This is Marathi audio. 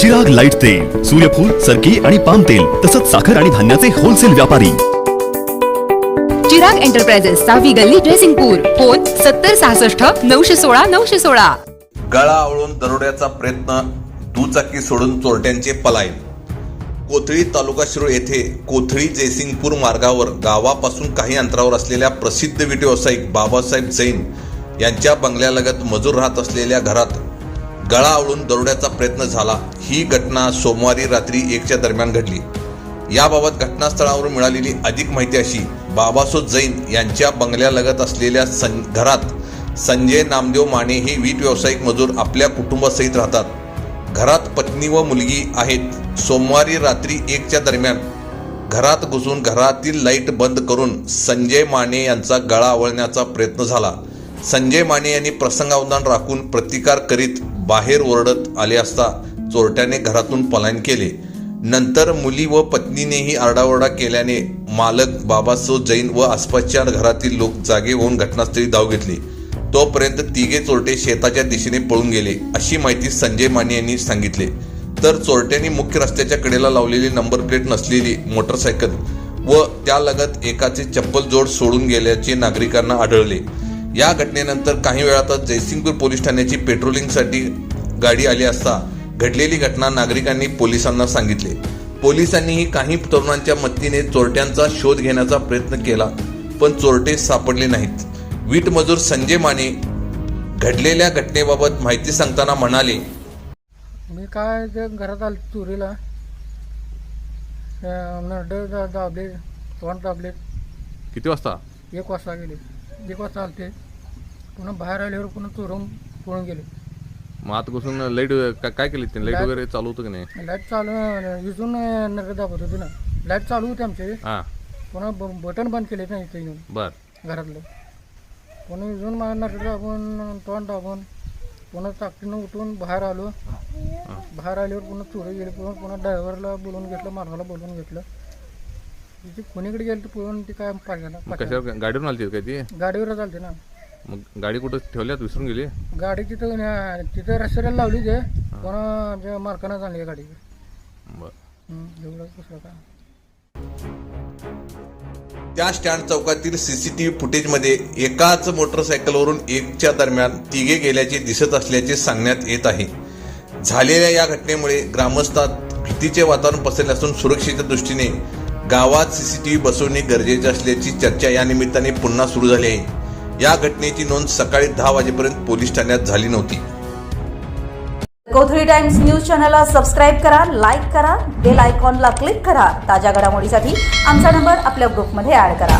सुहाग लाइट तेल सूर्यफूल सरकी आणि पाम तेल तसंच साखर आणि धान्याचे होलसेल व्यापारी. चिराग एंटरप्राइजेस सहावी गल्ली ड्रेसिंगपूर फोन सत्तर सहासष्ट नऊशे सोळा नऊशे सोळा. गळा आवळून दरोड्याचा प्रयत्न दुचाकी सोडून चोरट्यांचे पलायन. कोथळी तालुका शिरूर येथे कोथळी जयसिंगपूर मार्गावर गावापासून काही अंतरावर असलेल्या प्रसिद्ध विटी व्यावसायिक बाबासाहेब जैन यांच्या बंगल्यालगत मजूर राहत असलेल्या घरात गळा आवळून दरोड्याचा प्रयत्न झाला. ही घटना सोमवारी रात्री एकच्या दरम्यान घडली. याबाबत घटनास्थळावरून मिळालेली अधिक माहिती अशी बाबासो जैन यांच्या बंगल्यालगत असलेल्या सं घरात संजय नामदेव माने हे वीट व्यावसायिक मजूर आपल्या कुटुंबासहित राहतात. घरात पत्नी व मुलगी आहेत. सोमवारी रात्री एकच्या दरम्यान घरात घुसून घरातील लाइट बंद करून संजय माने यांचा गळा आवळण्याचा प्रयत्न झाला. संजय माने यांनी प्रसंगावधान राखून प्रतिकार करीत बाहेर ओरडत आले असता चोरट्याने घरातून पलायन केले. नंतर मुली व पत्नीनेही आरडाओरडा केल्याने मालक बाबासो जैन व आसपासच्या घरातील लोक जागे होऊन घटनास्थळी धाव घेतली. तोपर्यंत तिघे चोरटे शेताच्या दिशेने पळून गेले अशी माहिती संजय माने यांनी सांगितले. तर चोरट्यांनी मुख्य रस्त्याच्या कडेला लावलेली नंबर प्लेट नसलेली मोटरसायकल व त्यालगत एकाचे चप्पल जोड सोडून गेल्याचे नागरिकांना आढळले. या घटनेनंतर काही वेळातच जयसिंगपूर पोलीस ठाण्याची पेट्रोलिंगसाठी गाडी आली असता घडलेली घटना नागरिकांनी पोलिसांना सांगितले. पोलिसांनीही काही तरुणांच्या मदतीने चोरट्यांचा शोध घेण्याचा प्रयत्न केला पण चोरटे सापडले नाहीत. वीट मजूर संजय माने घडलेल्या घटनेबाबत माहिती सांगताना म्हणाले मी काय ते घरात आलो चोरीला. दाबले तोंड दाबले. किती वाजता? एक वाजता गेले. वाजता आलते पुन्हा बाहेर आल्यावर पुन्हा चोरून पळून गेले. मग आत घुसून लाइट का- काय केली त्यांनी लाइट वगैरे चालू होतं की नाही? लाइट चालू इथून नरड दाबत होती ना लाइट चालू होती आमचे. हां. पुन्हा ब- बटन बंद केले ना इथे येऊन. बर. घरातलं. पुन्हा इथून मला नरड दाबून तोंड दाबून पुन्हा ताकदीनं उठून बाहेर आलो. बाहेर आल्यावर पुन्हा चोरी गेली पुन्हा पुन्हा ड्रायव्हरला बोलवून घेतलं मालकाला बोलवून घेतलं. कोणीकडे गेलं तर पळून ती काय पाहिजे मग कशावर? गाडीवरून आली काय ती? गाडीवर चालते ना. मग गाडी कुठं ठेवल्यात विसरून गेली? गाडी तिथं न्या- तिथं रस्त्याला लावली ते पुन्हा जे मालकानं आणली गाडी. बर. एवढं दुसरं काय. त्या स्टँड चौकातील सीसीटीव्ही फुटेजमध्ये एकाच मोटरसायकलवरून एकच्या दरम्यान तिघे गेल्याचे दिसत असल्याचे सांगण्यात येत आहे. झालेल्या या घटनेमुळे ग्रामस्थात भीतीचे वातावरण पसरले असून सुरक्षेच्या दृष्टीने गावात सीसीटीव्ही बसवणे गरजेचे असल्याची चर्चा या निमित्ताने पुन्हा सुरू झाली आहे. या घटनेची नोंद सकाळी दहा वाजेपर्यंत पोलीस ठाण्यात झाली नव्हती. कोथळी टाइम्स न्यूज चॅनलला सबस्क्राईब करा लाईक करा बेल आयकॉनला क्लिक करा. ताज्या घडामोडीसाठी आमचा नंबर आपल्या ग्रुपमध्ये ऍड करा.